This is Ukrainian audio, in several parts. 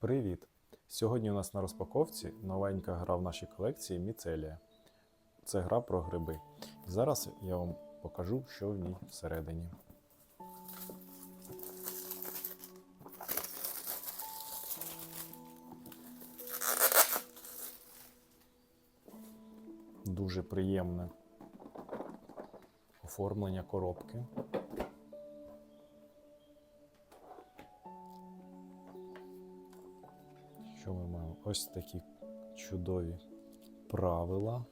Привіт! Сьогодні у нас на розпаковці новенька гра в нашій колекції Міцелія. Це гра про гриби. Зараз я вам покажу, що в ній всередині. Дуже приємне оформлення коробки. Що ми маємо? Ось такі чудові правила.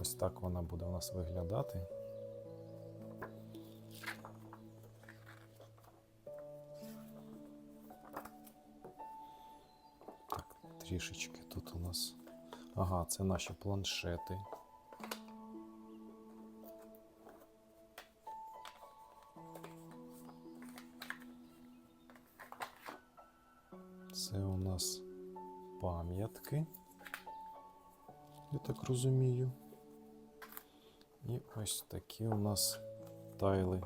Ось так вона буде у нас виглядати. Так, трішечки тут у нас. Ага, це наші планшети. Це у нас пам'ятки, я так розумію. І ось такі у нас тайли.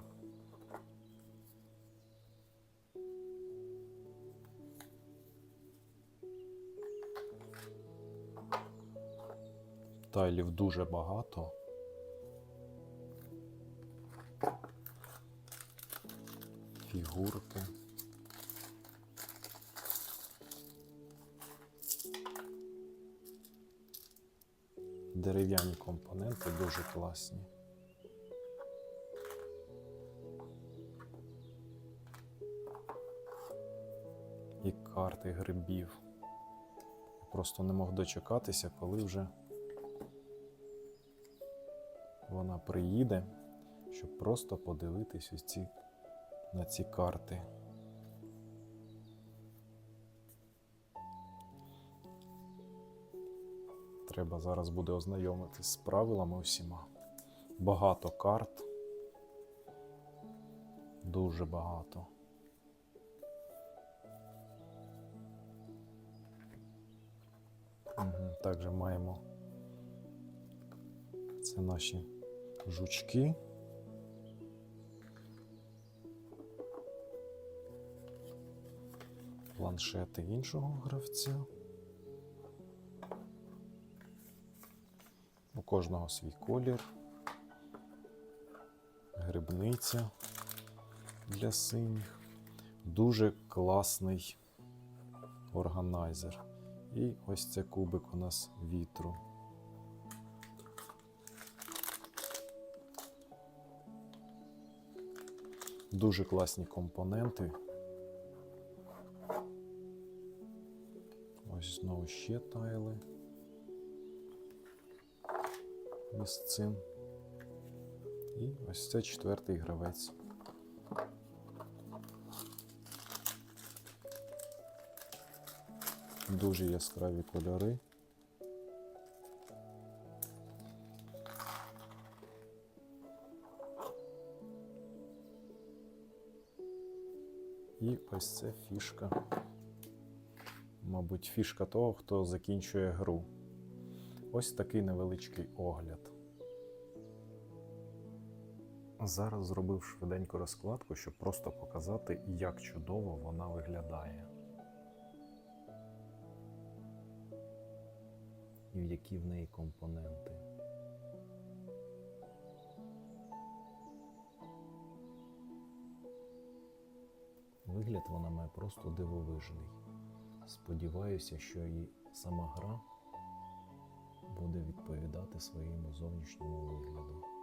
Тайлів дуже багато. Фігурки. Дерев'яні компоненти дуже класні. І карти грибів. Просто не мог дочекатися, коли вже вона приїде, щоб просто подивитись ось ці, на ці карти. Треба зараз буде ознайомитись з правилами усіма. Багато карт. Дуже багато. Угу. Також маємо це наші жучки. Планшети іншого гравця. У кожного свій колір. Грибниця для синіх. Дуже класний органайзер. І ось це кубик у нас вітру. Дуже класні компоненти. Ось знову ще тайли із цим. І ось це четвертий гравець. Дуже яскраві кольори. І ось це фішка. Мабуть, фішка того, хто закінчує гру. Ось такий невеличкий огляд. Зараз зробив швиденьку розкладку, щоб просто показати, як чудово вона виглядає. І які в неї компоненти. Вигляд вона має просто дивовижний. Сподіваюся, що і сама гра буде відповідати своєму зовнішньому вигляду.